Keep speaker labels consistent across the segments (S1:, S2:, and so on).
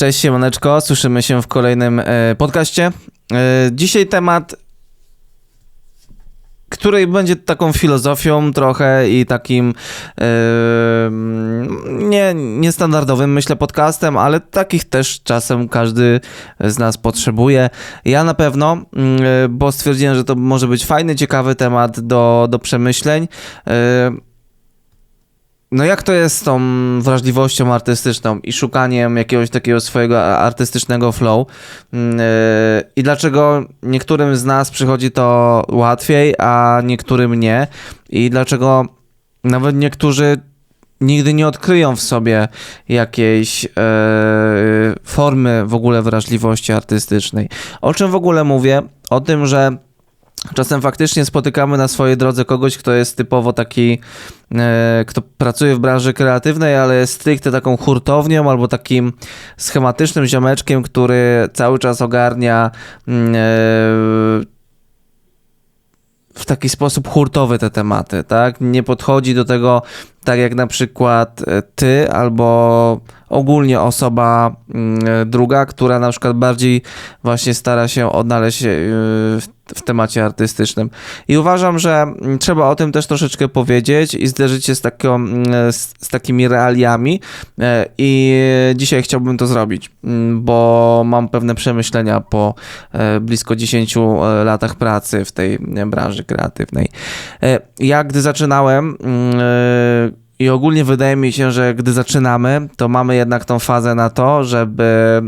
S1: Cześć siemaneczko, słyszymy się w kolejnym e, podcaście. E, dzisiaj temat, który będzie taką filozofią trochę i takim e, nie, niestandardowym, myślę, podcastem, ale takich też czasem każdy z nas potrzebuje. Ja na pewno, mm, e, bo stwierdziłem, że to może być fajny, ciekawy temat do, do przemyśleń. No jak to jest z tą wrażliwością artystyczną i szukaniem jakiegoś takiego swojego artystycznego flow mm, yy, i dlaczego niektórym z nas przychodzi to łatwiej, a niektórym nie i dlaczego nawet niektórzy nigdy nie odkryją w sobie jakiejś e, formy w ogóle wrażliwości artystycznej. O czym w ogóle mówię? O tym, że Czasem faktycznie spotykamy na swojej drodze kogoś, kto jest typowo taki, e, kto pracuje w branży kreatywnej, ale jest stricte taką hurtownią albo takim schematycznym ziomeczkiem, który cały czas ogarnia mm, e, w taki sposób hurtowy te tematy, tak? Nie podchodzi do tego tak jak na przykład e, ty albo ogólnie osoba mm, druga, która na przykład bardziej właśnie stara się odnaleźć w w temacie artystycznym. I uważam, że mm, trzeba o tym też troszeczkę powiedzieć i zderzyć się z, taką, mm, z, z takimi realiami. E, I dzisiaj chciałbym to zrobić, bo mam pewne przemyślenia po e, blisko 10 e, latach pracy w tej branży kreatywnej. Ja, gdy zaczynałem, i ogólnie wydaje mi się, że gdy zaczynamy, to mamy jednak tą fazę na to, żeby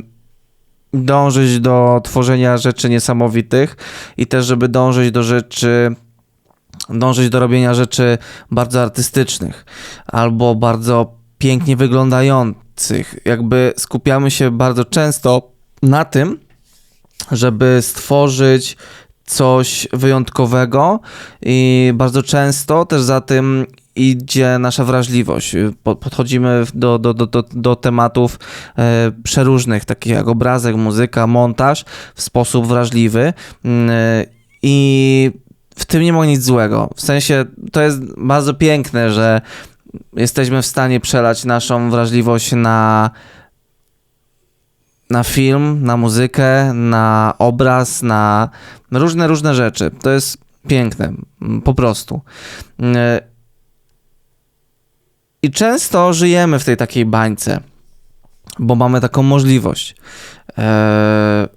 S1: dążyć do tworzenia rzeczy niesamowitych i też, żeby dążyć do rzeczy, dążyć do robienia rzeczy bardzo artystycznych albo bardzo pięknie wyglądających. Jakby skupiamy się bardzo często na tym, żeby stworzyć coś wyjątkowego i bardzo często też za tym idzie nasza wrażliwość. Podchodzimy do, do, do, do, tematów e, przeróżnych, takich jak obrazek, muzyka, montaż w sposób wrażliwy mm, e, i w tym nie ma nic złego. W sensie to jest bardzo piękne, że jesteśmy w stanie przelać naszą wrażliwość na na film, na muzykę, na obraz, na różne, różne rzeczy. To jest piękne, po prostu. E, i często żyjemy w tej takiej bańce, bo mamy taką możliwość. Eee,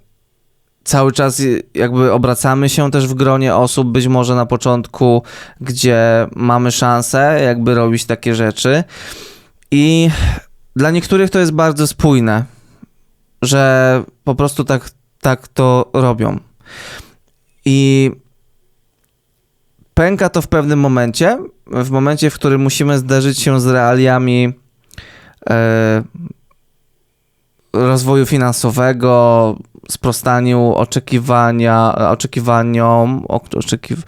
S1: cały czas jakby obracamy się też w gronie osób, być może na początku, gdzie mamy szansę jakby robić takie rzeczy. I dla niektórych to jest bardzo spójne, że po prostu tak, tak to robią. I pęka to w pewnym momencie, w momencie, w którym musimy zderzyć się z realiami e, rozwoju finansowego, sprostaniu oczekiwania, oczekiwaniom, oczekiw,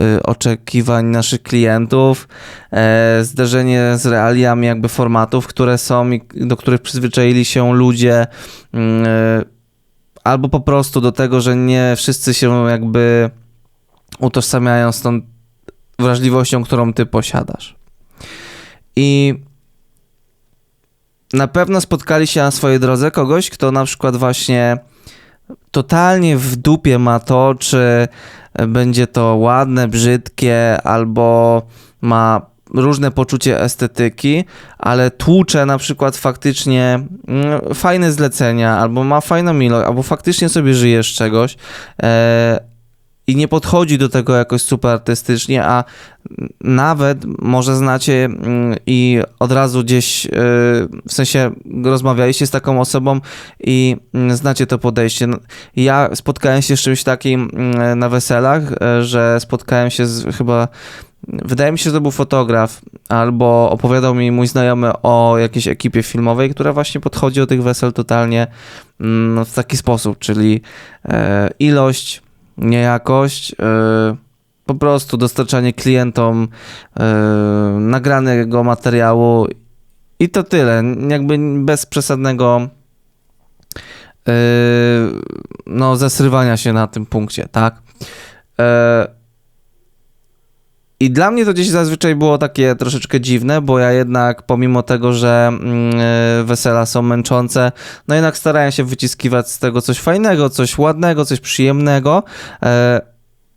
S1: e, oczekiwań naszych klientów, e, zderzenie z realiami jakby formatów, które są do których przyzwyczaili się ludzie, mm, e, albo po prostu do tego, że nie wszyscy się jakby utożsamiają z tą wrażliwością, którą ty posiadasz. I na pewno spotkali się na swojej drodze kogoś, kto na przykład właśnie totalnie w dupie ma to, czy będzie to ładne, brzydkie, albo ma różne poczucie estetyki, ale tłucze na przykład faktycznie mm, fajne zlecenia, albo ma fajną ilość, albo faktycznie sobie żyje z czegoś, e, i nie podchodzi do tego jakoś super artystycznie, a nawet może znacie mm, i od razu gdzieś, y, w sensie rozmawialiście z taką osobą i mm, znacie to podejście. No, ja spotkałem się z czymś takim mm, na weselach, y, że spotkałem się z chyba Wydaje mi się, że to był fotograf, albo opowiadał mi mój znajomy o jakiejś ekipie filmowej, która właśnie podchodzi do tych wesel totalnie w taki sposób, czyli e, ilość, nie jakość, e, po prostu dostarczanie klientom e, nagranego materiału i to tyle. Jakby bez przesadnego e, no, zesrywania się na tym punkcie, tak? I dla mnie to gdzieś zazwyczaj było takie troszeczkę dziwne, bo ja jednak pomimo tego, że mm, e, wesela są męczące, no jednak starałem się wyciskiwać z tego coś fajnego, coś ładnego, coś przyjemnego, e,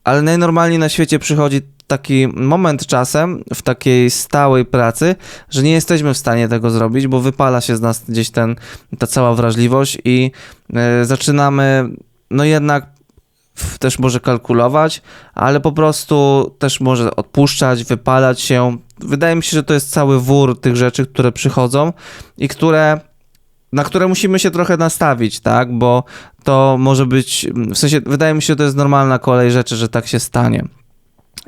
S1: ale najnormalniej na świecie przychodzi taki moment czasem w takiej stałej pracy, że nie jesteśmy w stanie tego zrobić, bo wypala się z nas gdzieś ten, ta cała wrażliwość i e, zaczynamy no jednak też może kalkulować, ale po prostu też może odpuszczać, wypalać się. Wydaje mi się, że to jest cały wór tych rzeczy, które przychodzą i które na które musimy się trochę nastawić, tak? Bo to może być, w sensie, wydaje mi się, że to jest normalna kolej rzeczy, że tak się stanie.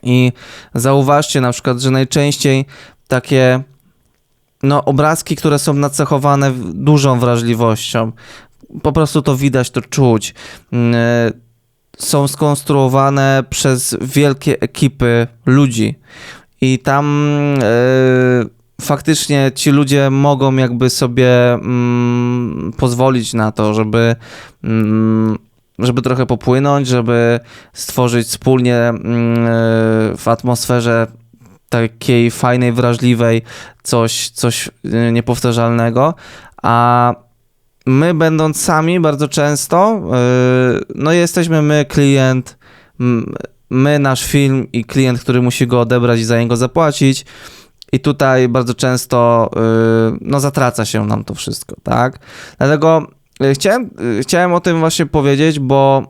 S1: I zauważcie na przykład, że najczęściej takie no, obrazki, które są nacechowane dużą wrażliwością, po prostu to widać, to czuć. E, Są skonstruowane przez wielkie ekipy ludzi. I tam e, faktycznie ci ludzie mogą jakby sobie mm, pozwolić na to, żeby, mm, żeby trochę popłynąć, żeby stworzyć wspólnie mm, e, w atmosferze takiej fajnej, wrażliwej coś, coś e, niepowtarzalnego, a my będąc sami bardzo często, yy, no jesteśmy my, klient, my, nasz film i klient, który musi go odebrać i za niego zapłacić. I tutaj bardzo często yy, no, zatraca się nam to wszystko, tak? Dlatego yy, chciałem, chciałem o tym właśnie powiedzieć, bo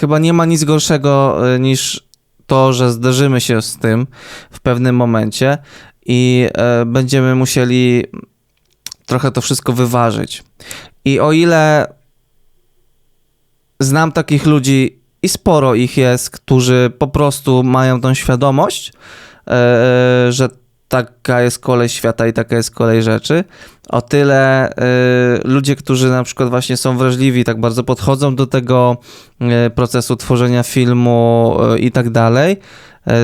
S1: chyba nie ma nic gorszego niż to, że zderzymy się z tym w pewnym momencie i będziemy musieli trochę to wszystko wyważyć. I o ile znam takich ludzi i sporo ich jest, którzy po prostu mają tą świadomość, e, że taka jest kolej świata i taka jest kolej rzeczy, o tyle e, ludzie, którzy na przykład właśnie są wrażliwi, tak bardzo podchodzą do tego e, procesu tworzenia filmu e, i tak dalej,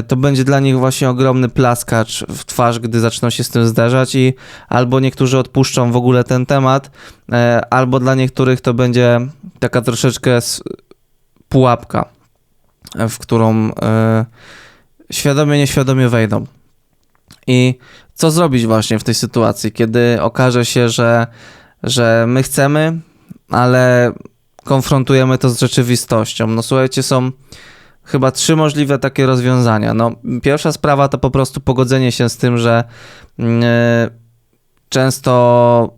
S1: to będzie dla nich właśnie ogromny plaskacz w twarz, gdy zaczną się z tym zderzać i albo niektórzy odpuszczą w ogóle ten temat, e, albo dla niektórych to będzie taka troszeczkę pułapka, e, w którą e, świadomie, nieświadomie wejdą. I co zrobić właśnie w tej sytuacji, kiedy okaże się, że, że my chcemy, ale konfrontujemy to z rzeczywistością? No słuchajcie, są chyba trzy możliwe takie rozwiązania. No, pierwsza sprawa to po prostu pogodzenie się z tym, że e, często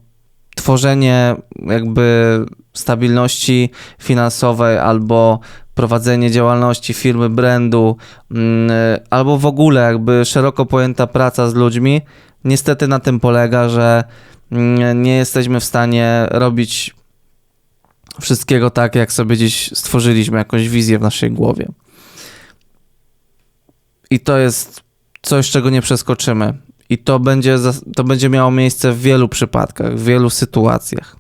S1: tworzenie jakby stabilności finansowej albo prowadzenie działalności firmy, brandu, mm, albo w ogóle jakby szeroko pojęta praca z ludźmi, niestety na tym polega, że mm, nie jesteśmy w stanie robić wszystkiego tak, jak sobie gdzieś stworzyliśmy, jakąś wizję w naszej głowie. I to jest coś, czego nie przeskoczymy. I to będzie, to będzie miało miejsce w wielu przypadkach, w wielu sytuacjach.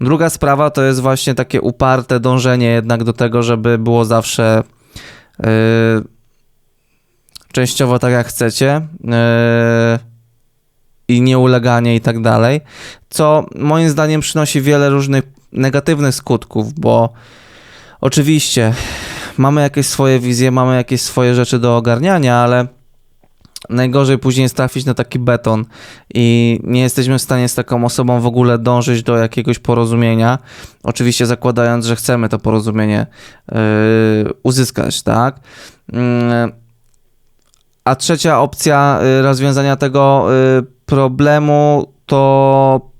S1: Druga sprawa to jest właśnie takie uparte dążenie jednak do tego, żeby było zawsze yy, częściowo tak jak chcecie yy, i nieuleganie i tak dalej, co moim zdaniem przynosi wiele różnych negatywnych skutków, bo oczywiście mamy jakieś swoje wizje, mamy jakieś swoje rzeczy do ogarniania, ale najgorzej później jest trafić na taki beton i nie jesteśmy w stanie z taką osobą w ogóle dążyć do jakiegoś porozumienia. Oczywiście zakładając, że chcemy to porozumienie yy, uzyskać, tak? Yy, a trzecia opcja yy, rozwiązania tego yy, problemu to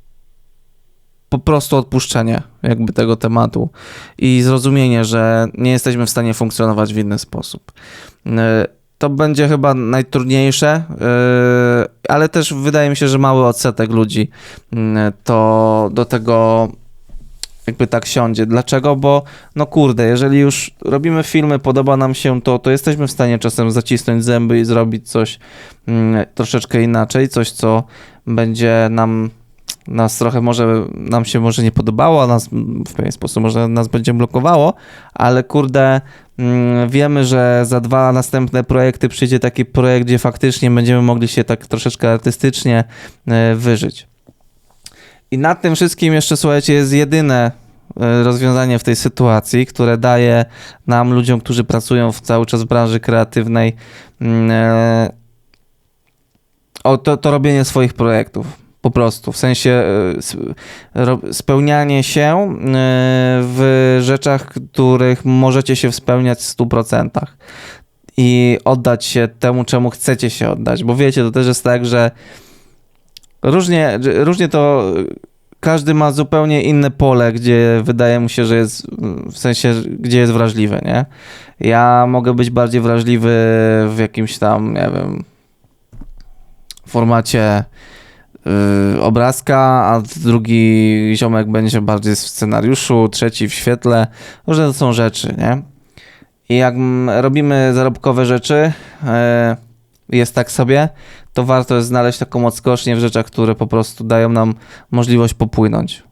S1: po prostu odpuszczenie jakby tego tematu i zrozumienie, że nie jesteśmy w stanie funkcjonować w inny sposób. Yy, to będzie chyba najtrudniejsze, yy, ale też wydaje mi się, że mały odsetek ludzi yy, to do tego jakby tak siądzie. Dlaczego? Bo no kurde, jeżeli już robimy filmy, podoba nam się to, to jesteśmy w stanie czasem zacisnąć zęby i zrobić coś yy, troszeczkę inaczej, coś co będzie nam nas trochę może, nam się może nie podobało, nas w pewien sposób może nas będzie blokowało, ale kurde, mm, wiemy, że za dwa następne projekty przyjdzie taki projekt, gdzie faktycznie będziemy mogli się tak troszeczkę artystycznie e, wyżyć. I nad tym wszystkim jeszcze, słuchajcie, jest jedyne e, rozwiązanie w tej sytuacji, które daje nam, ludziom, którzy pracują w, cały czas w branży kreatywnej, mm, e, o, to, to robienie swoich projektów. Po prostu, w sensie e, spełnianie się e, w rzeczach, których możecie się spełniać w 100% i oddać się temu, czemu chcecie się oddać. Bo wiecie, to też jest tak, że różnie, różnie to każdy ma zupełnie inne pole, gdzie wydaje mu się, że jest w sensie, gdzie jest wrażliwy, nie? Ja mogę być bardziej wrażliwy w jakimś tam, nie wiem, formacie y, obrazka, a drugi ziomek będzie bardziej w scenariuszu, trzeci w świetle. Różne to są rzeczy, nie? I jak robimy zarobkowe rzeczy, e, jest tak sobie, to warto jest znaleźć taką odskocznię w rzeczach, które po prostu dają nam możliwość popłynąć.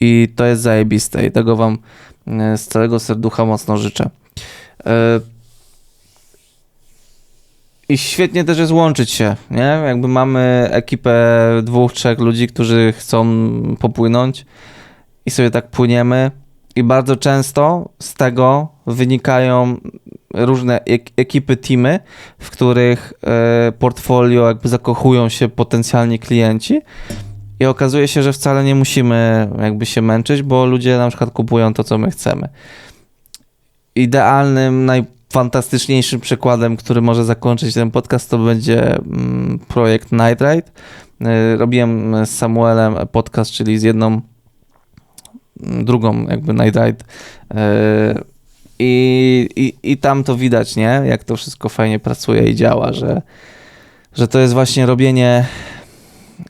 S1: I to jest zajebiste i tego wam e, z całego serducha mocno życzę. E, I świetnie też jest łączyć się, nie? Jakby mamy ekipę dwóch, trzech ludzi, którzy chcą popłynąć i sobie tak płyniemy. I bardzo często z tego wynikają różne ek- ekipy, teamy, w których e, portfolio jakby zakochują się potencjalni klienci i okazuje się, że wcale nie musimy jakby się męczyć, bo ludzie na przykład kupują to, co my chcemy. Idealnym, najfantastyczniejszym przykładem, który może zakończyć ten podcast, to będzie mm, projekt Night Ride. E, Robiłem z Samuelem podcast, czyli z jedną mm, drugą jakby Night Ride e, i, i, I tam to widać, nie? Jak to wszystko fajnie pracuje i działa, że, że to jest właśnie robienie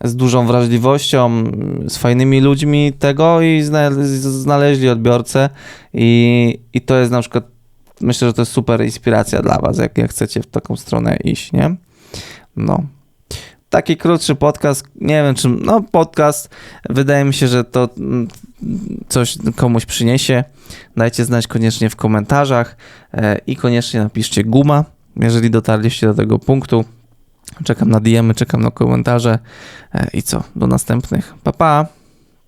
S1: z dużą wrażliwością, z fajnymi ludźmi tego i zna, znaleźli odbiorcę i, i to jest na przykład, myślę, że to jest super inspiracja dla was, jak, jak chcecie w taką stronę iść, nie? No. Taki krótszy podcast, nie wiem czym, no podcast, wydaje mi się, że to mm, coś komuś przyniesie. Dajcie znać koniecznie w komentarzach e, i koniecznie napiszcie guma, jeżeli dotarliście do tego punktu. Czekam na DM-y, czekam na komentarze e, i co? Do następnych. Pa, pa!